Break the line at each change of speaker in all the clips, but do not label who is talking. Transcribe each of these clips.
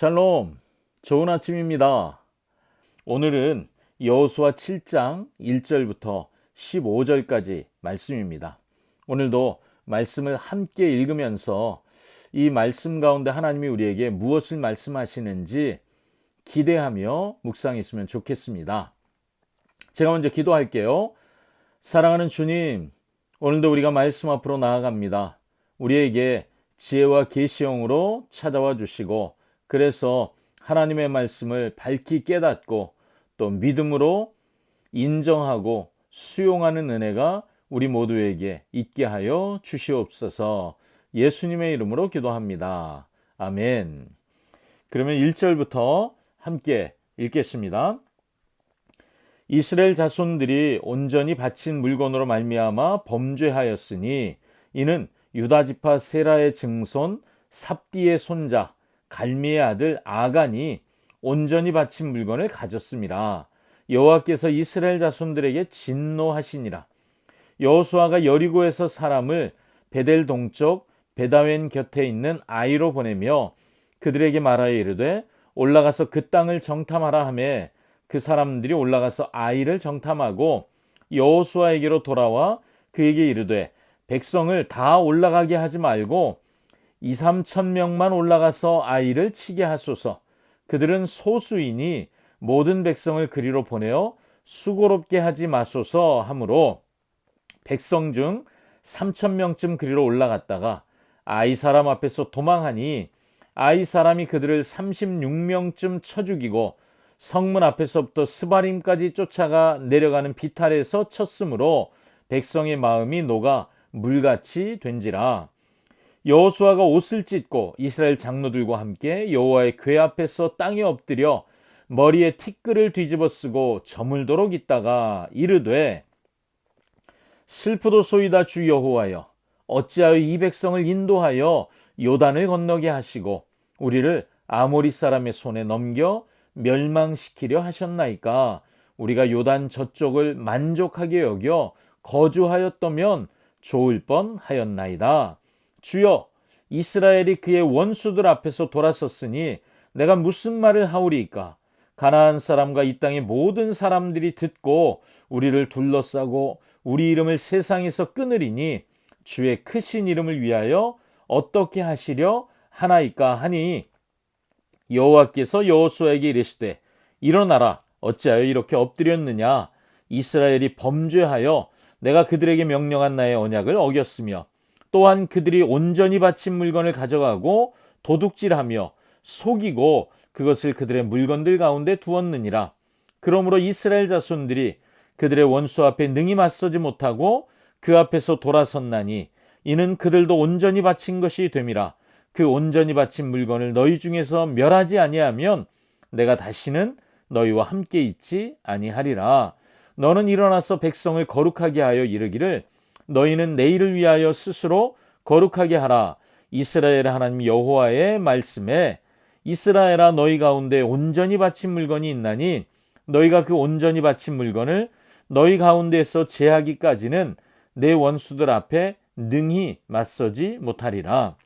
샬롬, 좋은 아침입니다. 오늘은 여호수아 7장 1절부터 15절까지 말씀입니다. 오늘도 말씀을 함께 읽으면서 이 말씀 가운데 하나님이 우리에게 무엇을 말씀하시는지 기대하며 묵상했으면 좋겠습니다. 제가 먼저 기도할게요. 사랑하는 주님, 오늘도 우리가 말씀 앞으로 나아갑니다. 우리에게 지혜와 계시형으로 찾아와 주시고 그래서 하나님의 말씀을 밝히 깨닫고 또 믿음으로 인정하고 수용하는 은혜가 우리 모두에게 있게 하여 주시옵소서 예수님의 이름으로 기도합니다. 아멘. 그러면 1절부터 함께 읽겠습니다. 이스라엘 자손들이 온전히 바친 물건으로 말미암아 범죄하였으니 이는 유다 지파 세라의 증손 삽디의 손자 갈미의 아들 아간이 온전히 바친 물건을 가졌습니다. 여호와께서 이스라엘 자손들에게 진노하시니라. 여호수아가 여리고에서 사람을 베델 동쪽 베다웬 곁에 있는 아이로 보내며 그들에게 말하여 이르되 올라가서 그 땅을 정탐하라 하매 그 사람들이 올라가서 아이를 정탐하고 여호수아에게로 돌아와 그에게 이르되 백성을 다 올라가게 하지 말고 2, 3천 명만 올라가서 아이를 치게 하소서. 그들은 소수이니 모든 백성을 그리로 보내어 수고롭게 하지 마소서 하므로 백성 중 3천 명쯤 그리로 올라갔다가 아이 사람 앞에서 도망하니 아이 사람이 그들을 36명쯤 쳐 죽이고 성문 앞에서부터 스바림까지 쫓아가 내려가는 비탈에서 쳤으므로 백성의 마음이 녹아 물같이 된지라 여호수아가 옷을 찢고 이스라엘 장로들과 함께 여호와의 궤 앞에서 땅에 엎드려 머리에 티끌을 뒤집어 쓰고 저물도록 있다가 이르되 슬프도소이다 주 여호와여 어찌하여 이 백성을 인도하여 요단을 건너게 하시고 우리를 아모리 사람의 손에 넘겨 멸망시키려 하셨나이까 우리가 요단 저쪽을 만족하게 여겨 거주하였다면 좋을 뻔 하였나이다. 주여 이스라엘이 그의 원수들 앞에서 돌아섰으니 내가 무슨 말을 하오리이까? 가나안 사람과 이 땅의 모든 사람들이 듣고 우리를 둘러싸고 우리 이름을 세상에서 끊으리니 주의 크신 이름을 위하여 어떻게 하시려 하나이까 하니? 여호와께서 여호수아에게 이르시되 일어나라. 어찌하여 이렇게 엎드렸느냐? 이스라엘이 범죄하여 내가 그들에게 명령한 나의 언약을 어겼으며 또한 그들이 온전히 바친 물건을 가져가고 도둑질하며 속이고 그것을 그들의 물건들 가운데 두었느니라. 그러므로 이스라엘 자손들이 그들의 원수 앞에 능히 맞서지 못하고 그 앞에서 돌아섰나니 이는 그들도 온전히 바친 것이 됨이라. 그 온전히 바친 물건을 너희 중에서 멸하지 아니하면 내가 다시는 너희와 함께 있지 아니하리라. 너는 일어나서 백성을 거룩하게 하여 이르기를 너희는 내일을 위하여 스스로 거룩하게 하라. 이스라엘 하나님 여호와의 말씀에 이스라엘아 너희 가운데 온전히 바친 물건이 있나니 너희가 그 온전히 바친 물건을 너희 가운데서 제하기까지는 내 원수들 앞에 능히 맞서지 못하리라.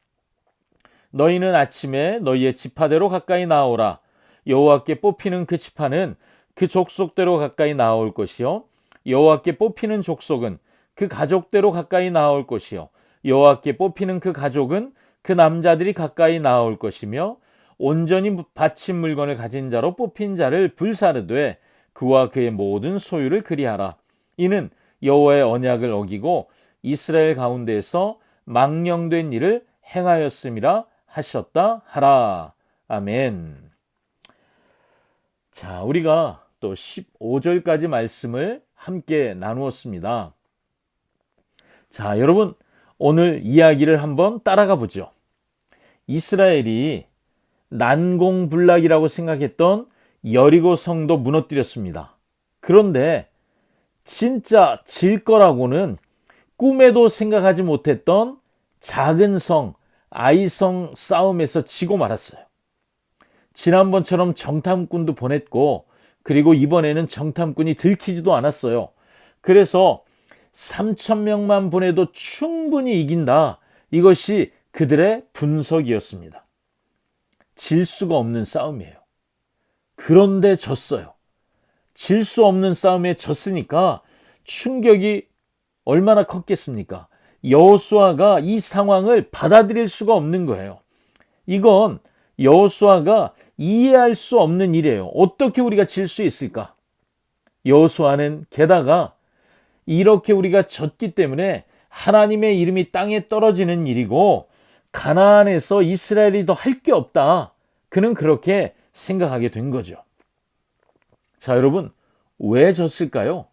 너희는 아침에 너희의 지파대로 가까이 나오라. 여호와께 뽑히는 그 지파는 그 족속대로 가까이 나올 것이요 여호와께 뽑히는 족속은 그 가족대로 가까이 나올 것이요 여호와께 뽑히는 그 가족은 그 남자들이 가까이 나올 것이며 온전히 바친 물건을 가진 자로 뽑힌 자를 불사르되 그와 그의 모든 소유를 그리하라 이는 여호와의 언약을 어기고 이스라엘 가운데에서 망령된 일을 행하였음이라 하셨다 하라 아멘. 자, 우리가 또 15절까지 말씀을 함께 나누었습니다. 자, 여러분, 오늘 이야기를 한번 따라가 보죠. 이스라엘이 난공불락이라고 생각했던 여리고 성도 무너뜨렸습니다. 그런데 진짜 질 거라고는 꿈에도 생각하지 못했던 작은 성, 아이성 싸움에서 지고 말았어요. 지난번처럼 정탐꾼도 보냈고, 그리고 이번에는 정탐꾼이 들키지도 않았어요. 그래서 3천 명만 보내도 충분히 이긴다. 이것이 그들의 분석이었습니다. 질 수가 없는 싸움이에요. 그런데 졌어요. 질 수 없는 싸움에 졌으니까 충격이 얼마나 컸겠습니까? 여호수아가 이 상황을 받아들일 수가 없는 거예요. 이건 여호수아가 이해할 수 없는 일이에요. 어떻게 우리가 질 수 있을까? 여호수아는 게다가 이렇게 우리가 졌기 때문에 하나님의 이름이 땅에 떨어지는 일이고 가나안에서 이스라엘이 더 할 게 없다. 그는 그렇게 생각하게 된 거죠. 자, 여러분, 왜 졌을까요?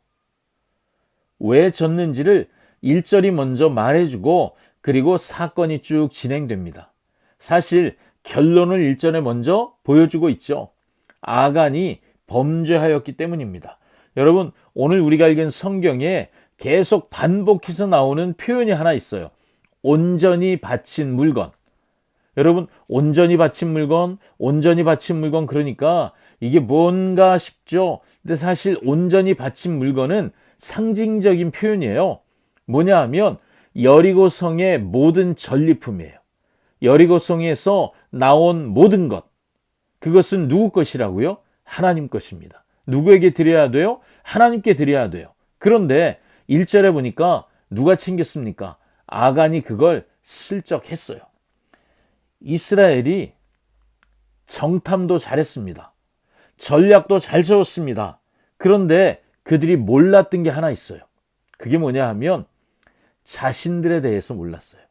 왜 졌는지를 일절이 먼저 말해주고 그리고 사건이 쭉 진행됩니다. 사실 결론을 일전에 먼저 보여주고 있죠. 아간이 범죄하였기 때문입니다. 여러분, 오늘 우리가 읽은 성경에 계속 반복해서 나오는 표현이 하나 있어요. 온전히 바친 물건. 여러분, 온전히 바친 물건, 온전히 바친 물건 그러니까 이게 뭔가 싶죠. 근데 사실 온전히 바친 물건은 상징적인 표현이에요. 뭐냐 하면 여리고성의 모든 전리품이에요. 여리고성에서 나온 모든 것. 그것은 누구 것이라고요? 하나님 것입니다. 누구에게 드려야 돼요? 하나님께 드려야 돼요. 그런데 1절에 보니까 누가 챙겼습니까? 아간이 그걸 슬쩍 했어요. 이스라엘이 정탐도 잘했습니다. 전략도 잘 세웠습니다. 그런데 그들이 몰랐던 게 하나 있어요. 그게 뭐냐 하면 자신들에 대해서 몰랐어요.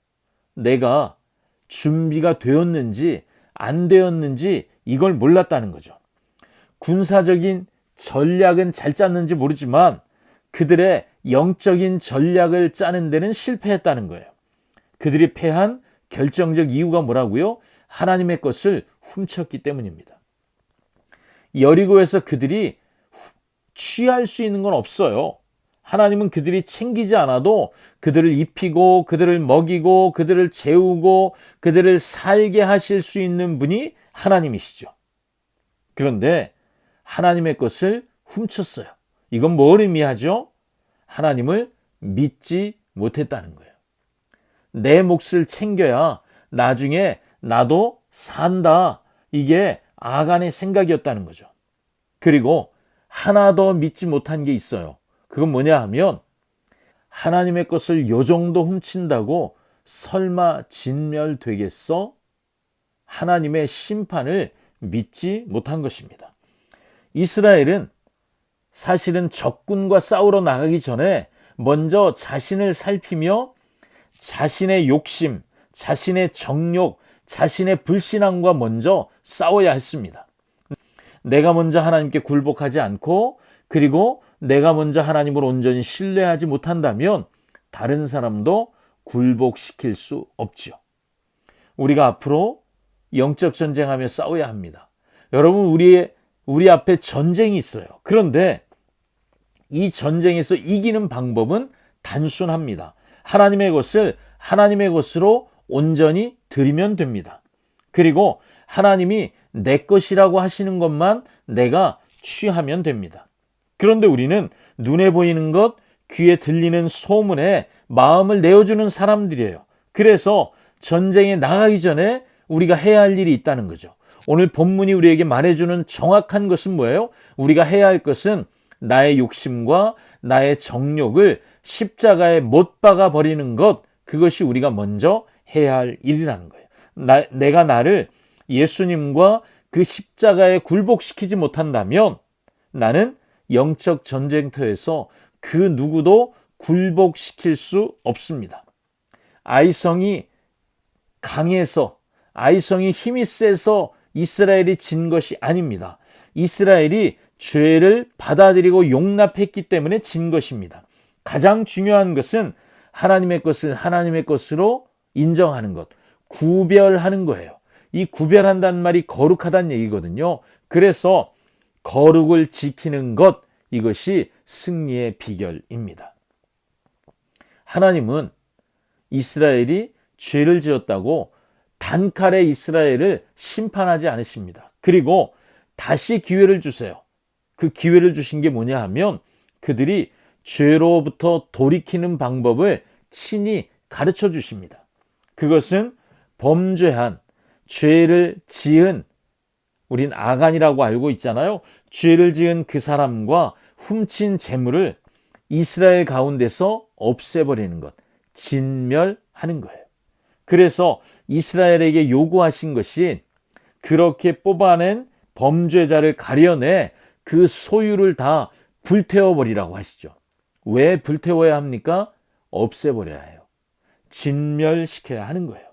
내가 준비가 되었는지 안 되었는지 이걸 몰랐다는 거죠. 군사적인 전략은 잘 짰는지 모르지만 그들의 영적인 전략을 짜는 데는 실패했다는 거예요. 그들이 패한 결정적 이유가 뭐라고요? 하나님의 것을 훔쳤기 때문입니다. 여리고에서 그들이 취할 수 있는 건 없어요. 하나님은 그들이 챙기지 않아도 그들을 입히고 그들을 먹이고 그들을 재우고 그들을 살게 하실 수 있는 분이 하나님이시죠. 그런데 하나님의 것을 훔쳤어요. 이건 뭘 의미하죠? 하나님을 믿지 못했다는 거예요. 내 몫을 챙겨야 나중에 나도 산다. 이게 아간의 생각이었다는 거죠. 그리고 하나 더 믿지 못한 게 있어요. 그건 뭐냐 하면 하나님의 것을 요 정도 훔친다고 설마 진멸되겠어? 하나님의 심판을 믿지 못한 것입니다. 이스라엘은 사실은 적군과 싸우러 나가기 전에 먼저 자신을 살피며 자신의 욕심, 자신의 정욕, 자신의 불신앙과 먼저 싸워야 했습니다. 내가 먼저 하나님께 굴복하지 않고 그리고 내가 먼저 하나님을 온전히 신뢰하지 못한다면 다른 사람도 굴복시킬 수 없지요. 우리가 앞으로 영적 전쟁하며 싸워야 합니다. 여러분 우리의 우리 앞에 전쟁이 있어요. 그런데 이 전쟁에서 이기는 방법은 단순합니다. 하나님의 것을 하나님의 것으로 온전히 드리면 됩니다. 그리고 하나님이 내 것이라고 하시는 것만 내가 취하면 됩니다. 그런데 우리는 눈에 보이는 것, 귀에 들리는 소문에 마음을 내어주는 사람들이에요. 그래서 전쟁에 나가기 전에 우리가 해야 할 일이 있다는 거죠. 오늘 본문이 우리에게 말해주는 정확한 것은 뭐예요? 우리가 해야 할 것은 나의 욕심과 나의 정욕을 십자가에 못 박아 버리는 것, 그것이 우리가 먼저 해야 할 일이라는 거예요. 나, 내가 나를 예수님과 그 십자가에 굴복시키지 못한다면 나는 영적 전쟁터에서 그 누구도 굴복시킬 수 없습니다. 아이성이 강해서 아이성이 힘이 세서 이스라엘이 진 것이 아닙니다. 이스라엘이 죄를 받아들이고 용납했기 때문에 진 것입니다. 가장 중요한 것은 하나님의 것을 하나님의 것으로 인정하는 것, 구별하는 거예요. 이 구별한다는 말이 거룩하다는 얘기거든요. 그래서 거룩을 지키는 것, 이것이 승리의 비결입니다. 하나님은 이스라엘이 죄를 지었다고 단칼에 이스라엘을 심판하지 않으십니다. 그리고 다시 기회를 주세요. 그 기회를 주신 게 뭐냐 하면 그들이 죄로부터 돌이키는 방법을 친히 가르쳐 주십니다. 그것은 범죄한 죄를 지은 우린 아간이라고 알고 있잖아요. 죄를 지은 그 사람과 훔친 재물을 이스라엘 가운데서 없애버리는 것, 진멸하는 거예요. 그래서 이스라엘에게 요구하신 것이 그렇게 뽑아낸 범죄자를 가려내 그 소유를 다 불태워버리라고 하시죠. 왜 불태워야 합니까? 없애버려야 해요. 진멸시켜야 하는 거예요.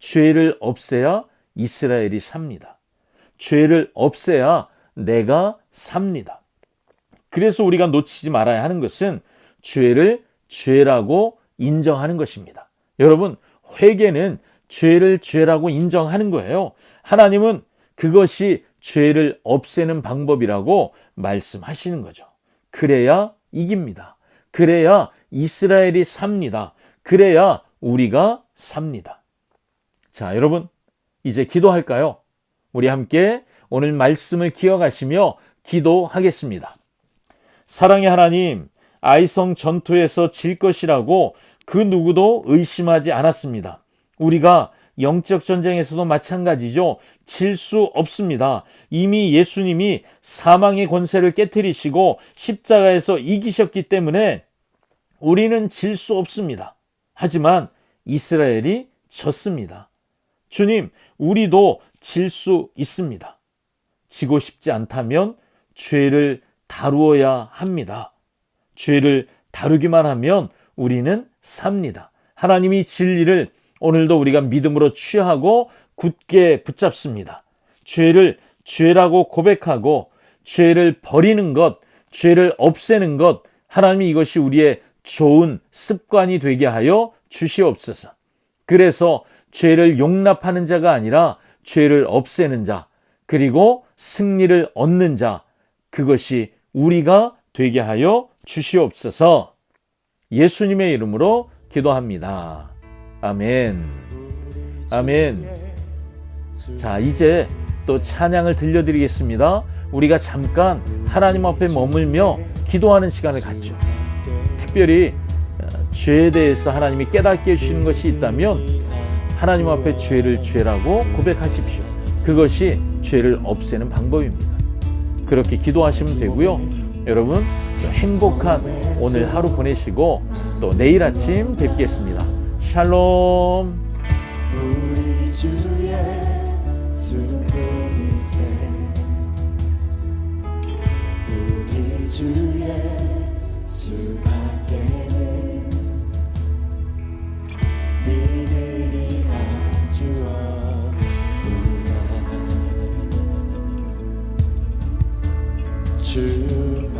죄를 없애야 이스라엘이 삽니다. 죄를 없애야 내가 삽니다. 그래서 우리가 놓치지 말아야 하는 것은 죄를 죄라고 인정하는 것입니다. 여러분, 회개는 죄를 죄라고 인정하는 거예요. 하나님은 그것이 죄를 없애는 방법이라고 말씀하시는 거죠. 그래야 이깁니다. 그래야 이스라엘이 삽니다. 그래야 우리가 삽니다. 자, 여러분, 이제 기도할까요? 우리 함께 오늘 말씀을 기억하시며 기도하겠습니다. 사랑의 하나님, 아이성 전투에서 질 것이라고 그 누구도 의심하지 않았습니다. 우리가 영적 전쟁에서도 마찬가지죠. 질 수 없습니다. 이미 예수님이 사망의 권세를 깨뜨리시고 십자가에서 이기셨기 때문에 우리는 질 수 없습니다. 하지만 이스라엘이 졌습니다. 주님, 우리도 질 수 있습니다. 지고 싶지 않다면 죄를 다루어야 합니다. 죄를 다루기만 하면 우리는 삽니다. 하나님이 진리를 오늘도 우리가 믿음으로 취하고 굳게 붙잡습니다. 죄를 죄라고 고백하고 죄를 버리는 것, 죄를 없애는 것, 하나님이 이것이 우리의 좋은 습관이 되게 하여 주시옵소서. 그래서 죄를 용납하는 자가 아니라 죄를 없애는 자, 그리고 승리를 얻는 자, 그것이 우리가 되게 하여 주시옵소서. 예수님의 이름으로 기도합니다. 아멘. 아멘. 자, 이제 또 찬양을 들려드리겠습니다. 우리가 잠깐 하나님 앞에 머물며 기도하는 시간을 갖죠. 특별히 어, 죄에 대해서 하나님이 깨닫게 해주시는 것이 있다면 하나님 앞에 죄를 죄라고 고백하십시오. 그것이 죄를 없애는 방법입니다. 그렇게 기도하시면 되고요. 여러분 행복한 오늘 하루 보내시고 또 내일 아침 뵙겠습니다. 샬롬.
우리 주 예수님이세 우리 주 예수밖에는 믿으리 아주 없구나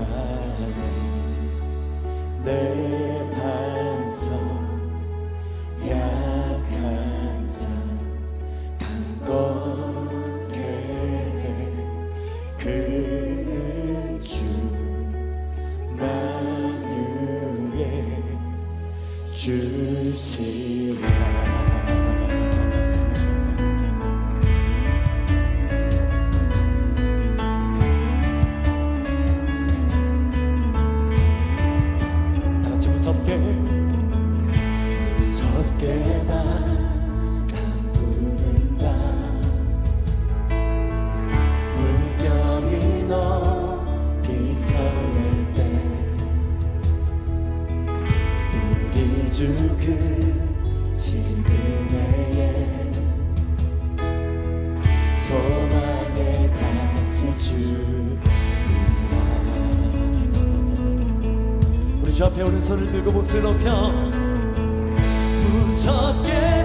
소망에 닿지 주리라. 우리 주 앞에 오른손을 들고 목소리 높여. 무섭게